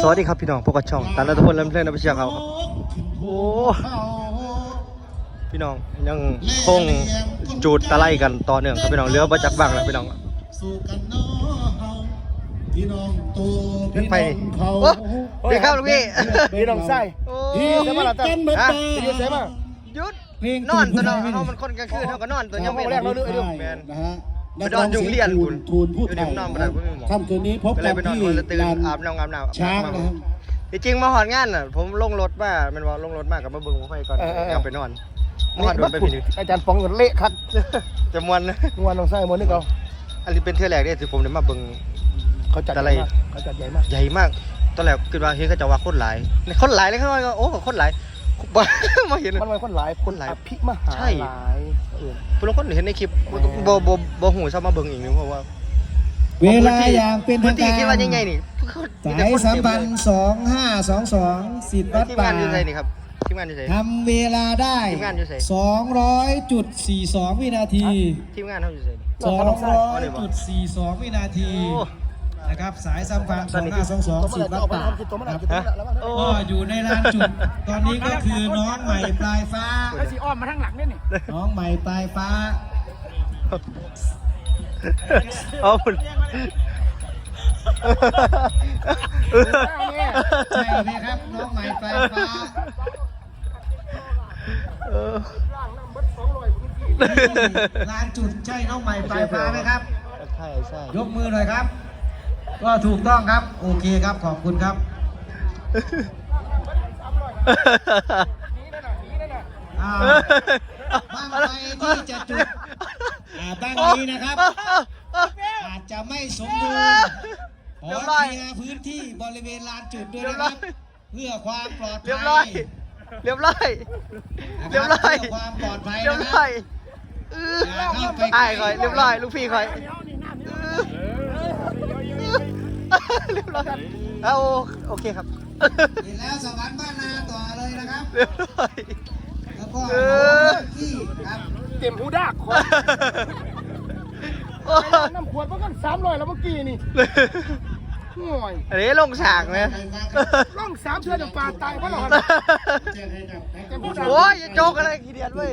สวัสดีครับพี่น้องพวกกระช่องตันรัตพลเริ่มเพลินนะพี่เชียร์เขาครับโอ้พี่น้องยังคงจูดตะไลกันต่อเนื่องครับพี่น้องเรือประจักษ์บ้างแล้วพี่น้องสู่กันเนาะเฮาพี่น้องตัวขึ้นไปพี่น้องเขาโอ้ดีครับลูกพี่พี่น้องไส้โอ้พี่เดี๋ยวมาละตั้งกันมาฮะตาจะยืนเสมาหยุดนอนตัวเนาะเขามันคนกลางคืนเขาก็นอนตัวยังไม่แรกเราเลือกใช่นะฮะไป นอนอยู่โรงเรียนทูลทูลพูดอยู่ไทในยห้องนอนบ่ได้บ่มีหมอค่ำคืนนี้พบก็เลกัยนไปนอนที่คนละตื่นลานอาบน้ำอาบน้ำช้างนะครับจริงๆมาหอนงานน่ะผมลงรถมาแมันว่าลงรถมากับมาเบิ่งผมไปก่อนกลับไปนอนมาหอนโดนไปพี่นึงอาจารย์ฟองเงินเละคักจะมวนนะงวนน้องไส้มวนนี่เขาอันนี้เป็นเทื่อแรกเนี่ยที่ผมได้มาเบิ่งเขาจัดอะไรใหญ่มากเขาจัดใหญ่มากใหญ่มากตอนแรกคิดว่าเฮ้ยเขาจะว่าคนหลายคนหลายเลยเขาว่าโอ้คนหลาย บ้ามาเห็น มันไว้คนหลายคนหลายอภิมหาใช่ หลายเออผู้ลางคนเห็นในคลิปบ่บ่บ่หูซ้ำมาเบิ่งอีกนึงเพราะว่าเวลาอย่างเป็นพื้ทานงที่การคิดว่าใหญ่ๆนี่สายสัมพันธ์สองห้าสองสองสิบวัดทีมป่า งานอยู่ไสนี่ครับทีมงานอยู่ไส ทำเวลาได้ ทีมงานอยู่ไสสองร้อยจุดสี่สองวินาที ทีมงานเฮาอยู่ไสนี่สองร้อยจุดสี่สองวินาที โอ้ นะครับสายสัมพันธ์ตสออนงนี้ห้าสองสองตัวเมื่อสิไหบร่จะวัดออกมาป่าทำกินตัวเมื่อไหร่ครับจะตัวเมื่อไหร่แล้วมั้งโอ้ก็อยู่ในลานจุดตอนนี้ก็คือน้องใหม่ปลายฟ้าแล้วสีอ้อมมาทางหลังนี่นี่น้องใหม่ปลายฟ้าเอาพุ่นใช่ไหมครับน้องใหม่ปลายฟ้าเออลานจุดใช่น้องใหม่ปลายฟ้าไหมครับ ใช่ใช่ยกมือหน่อยครับ ก็ถูกต้องครับ โอเคครับขอบคุณครับอ่าบ้างไฟที่จะจุดอ่าบ้างนี้นะครับ อาจจะไม่สมบูรณ์ขอเรียบร้อยเคลียร์พื้นที่บริเวณลานจุดด้วยนะครับ เพื่อความปลอดภัยเรียบร้อยเรียบร้อยนะคเรียบร้อยเพื่อความปลอดภัยเรียบนะคร้รัอบยเอออย่าเข้าไปไอ้คอยเรียบร้อยลูกพี่คอยเออ เรียบร้อยเอาโอเคครับเห็นแล้วสวรรค์บ้านนาต่อเลยนะครับ เรียบร้อยแล้วก็เอน้อองที่ครับเต็มหูดากคนน้ำขวดมันก็สามร้อยแล้วเมื่อกี้นี่ห่วยอันนี้ลงฉากไหมร่องสามเทือนปลาตายเพราะเราแจ้งให้กับนักจะพูดอะไรโอ้ยอย่าโจกอะไรกี่เดือนเว้ย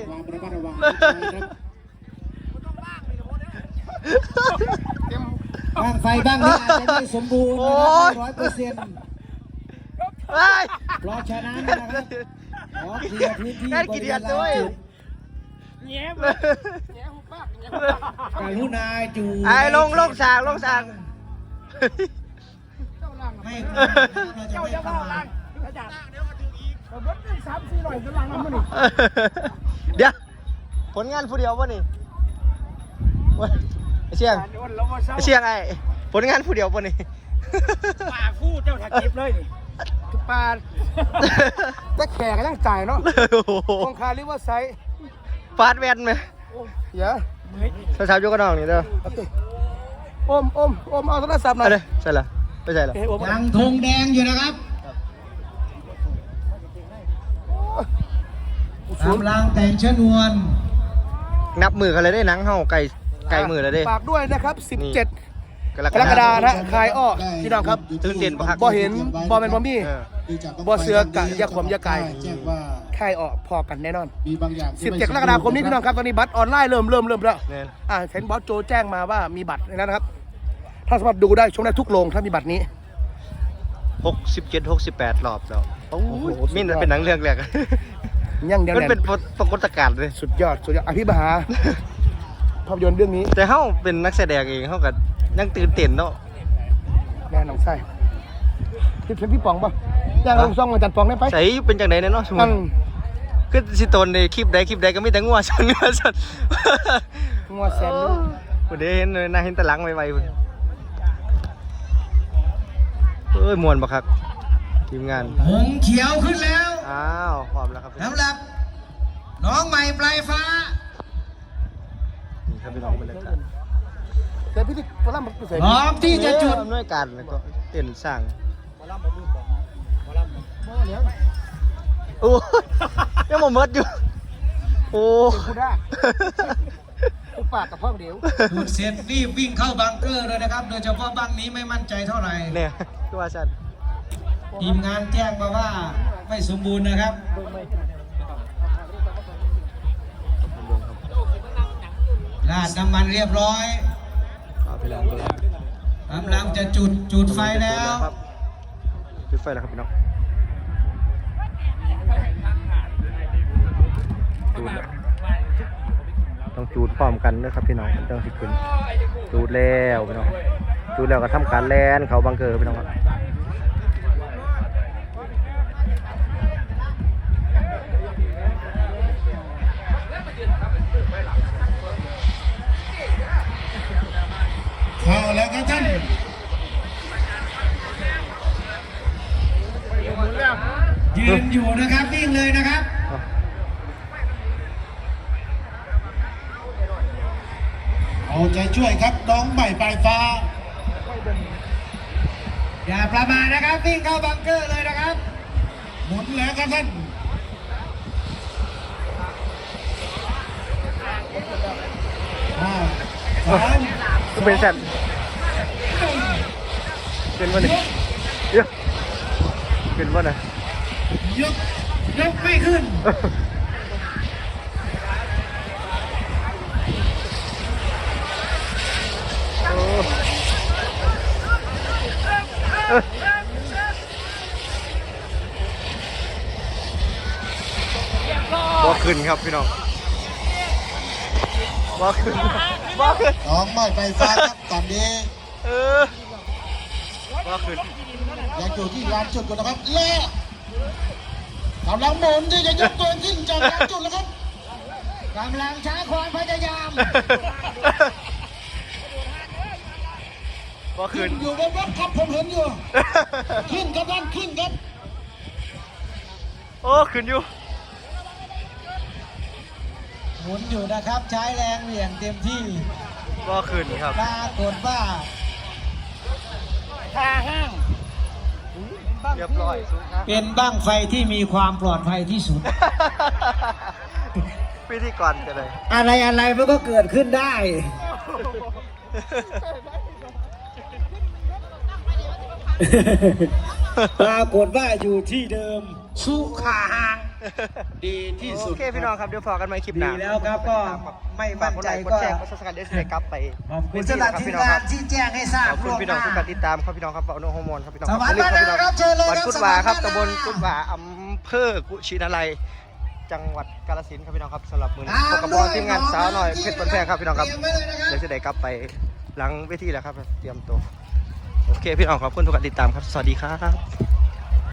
บเต็มบ้างไฟบ้างนี้อาจจะไม่สมบูรณ์นะครับร้อยเปอร์เซ็นต์เฮ้ยเพราะฉะนั้นนะครับขอเคลียร์พื้นที่แค่บกี่ริเวเดือนณลาด้วยนจุดแง่เลยแง่หุบปากแง่หุบปากกรุณาจูไอ้ลงลงฉากลงฉากเจ้าล่างไม่ควรเราจะเจ้าไม่จะประว่ามาล่าทงอาจารย์เดี๋ยวมาถึงอีกเบิดเป็นสามสี่ร้อยจะล่างน้ำมันนี่เดี๋ยวผลงานผู้เดียววะนี่เว้ย ไอ้เชียงเดี๋ยวเรามาเศร้าไอ้เชียงไอ้ผลงานผู้เดียววะนี่ปากคู่เจ้าแท็กเก็บเลยนี่ทุกปลาแต่แขกก็ยังจ่ายเนาะโอ้โหคงคาริเวอร์ไซด์ฟาดแวนไหมเดี๋ยวสาวๆยกกระดองนี่เด้ออมอมอมเอาโทรศัพท์หน่เอาอยเลยใช่ละไม่ใช่ละเฮ้ยอมยังธงแดงอยู่นะครับกำลังแต่งชนวน นับมือกันเลยได้หนังเฮาไก่ ไก่มือเลยเด้ ฝากด้วยนะครับนี่17กรกรกฎาคม นะคายอ้อพี่น้องครับตื่นเต้นปะครับ บ่เห็นบ่เป็นบ่มี เออ บ่เสือกะอย่าขวมอย่าไก่ แจ้งว่าคายอ้อพอกันแน่นอน มีบางอย่างที่ไม่17กรกฎาคมนี้พี่น้องครับตอนนี้บัตรออนไลน์เริ่มเริ่มเริ่มแล้วเนี่ยอ่าเห็นบอสโจแจ้งมาว่ามีบัตรในนั้นนะครับ ถ้าสามารถดูได้ชมได้ทุกโรงถ้ามีบัตรนี้ หกสิบเจ็ดหกสิบแปดรอบแล้วโอ้โหสุดยอด มินเป็นหนังเรื่องแรก ยังเดียวมันแน่เป็นปรากฏการณ์เลย สุดยอดสุดยอดอภิบหา ภาพยนตร์เรื่องนี้แต่เฮาเป็นนักแสดงเองเฮาก็ยังตื่นเต้นเนาะแน่น้องไส้ที่เป็นพี่ปองป่ะย่างลงซ่องมาจัดปองได้ไปใส่เป็นจังไดเนี่ยเนาะสมมุอัตินคือสิโตนในคลิปใดคลิปใดก็มีแต่งัวชนงัวชนงัวแสนรู้คนเดียวเห็นเลยน่าเห็นแตะลังไวๆพุ่นเอ้ยมวนบักคักทีมงานหงเขียวขึ้นแล้ว อ้าวพร้อมแล้วครับสำหรับ น้องใหม่ปลายฟ้านี่ ครับพี่น้องบรรยากาศแต่พี่ที่พลัมมันเสร็จพร้อมที่จะจุดอำนวยการแล้วก็เต้นสร้างโอ้ยยังบ่หมดอยู่โอ้พูดได้ทุกปากกับพ่อเดียวจุดเสร็จรีบวิ่งเข้าบังเกอร์เลยนะครับ โดยเฉพาะบังนี้ไม่มั่นใจเท่าไหร่เนี่ยคือว่าฉันทีมงานแจ้งมาว่าไม่สมบูรณ์นะครับ ราดน้ำมันเรียบร้อยเอาไปแล้วกำลังจะจุดจุดไฟแล้ว จุดไฟแล้วครับพี่น้องจูดต้องจูดพร้อมกันนะครับพี่น้องต้องสิขึ้นจูดแล้วพี่น้องจูดแล้วก็ทำการแลนเขาบังเกอร์พี่น้องครับ ยืนอยู่นะครับวิ่งเลยนะครับ เอาใจช่วยครับน้องใหม่ปลายฟ้า อย่าประมาทนะครับวิ่งเข้าบังเกอร์เลยนะครับ หมุนแล้วครับท่านห้าสามก็เป็นแซนเป็นวันหนึ่งเดี๋ยอะเป็นวันไหน ยกยกไม่ขึ้นโอ้เออบ่ขึ้นครับพี่น้องบ่ขึ้นบ่ขึ้นน้องใหม่ปลายฟ้าครับตอนนี้เออบ่ขึ้นยังอยู่ที่ลานจุดก่อนนะครับและ กำลังหมุนที่จะยกตัวขึ้นจากลานจุดแล้วครับกำลังช้าความพยายามบ่ขึ้ขึ้นนอยู่บนรถครับผมเห็นอยู่ ขึ้นครับท่านขึ้นครับโอ้ขึ้นอยู่หมุนอยู่นะครับ ใช้แรงเหวี่ยงเต็มที่บ่ขึ้นครับปรากฏว่า เรียบร้อยสุดครับเป็นบ้างไฟที่มีความปลอดภัยที่สุด พิธีกรกันเลยอะไรอะไรมันก็เกิดขึ้นได้ ปรากฏว่าอยู่ที่เดิม สุขาหาง ดีที่สุด โอเคพี่น้องครับเดี๋ยวพอกันใหม่คลิปหดีน้าแล้วครับก็ไม่มั่นใจฝากกดก็ไลค์กดแชร์กดซับสไครต์เดสเกลับไป ขอบคุณสำหรับทีมงานที่แจ้งให้ทราบขอบคุณพี่น้องล่วทุกหการติดตามครับพี่น้องครับเอาโนฮอร์โมนครับพี่น้องสวัสดีอย่าลืมครับเชิญเลยวัดครับกุดวาครับสวัสดีตำบลครับกุดวาอำเภอกุชินาลัยจังหวัดกาฬสินธุ์ครับพี่น้องครับสำหรับมือนี้ตามพบกับบอลทีมงานด้วยสาวหน่อยน้องเพชรปันแพงครับพี่น้องครับเตรียมไว้เลยนะครับเดี๋ยวจะได้กลับไปหลังเวทีแล้วครับ เตรียมตัวโอเคพี่น้องขอบคุณทุกการติดตามครับ สวัสดีครับ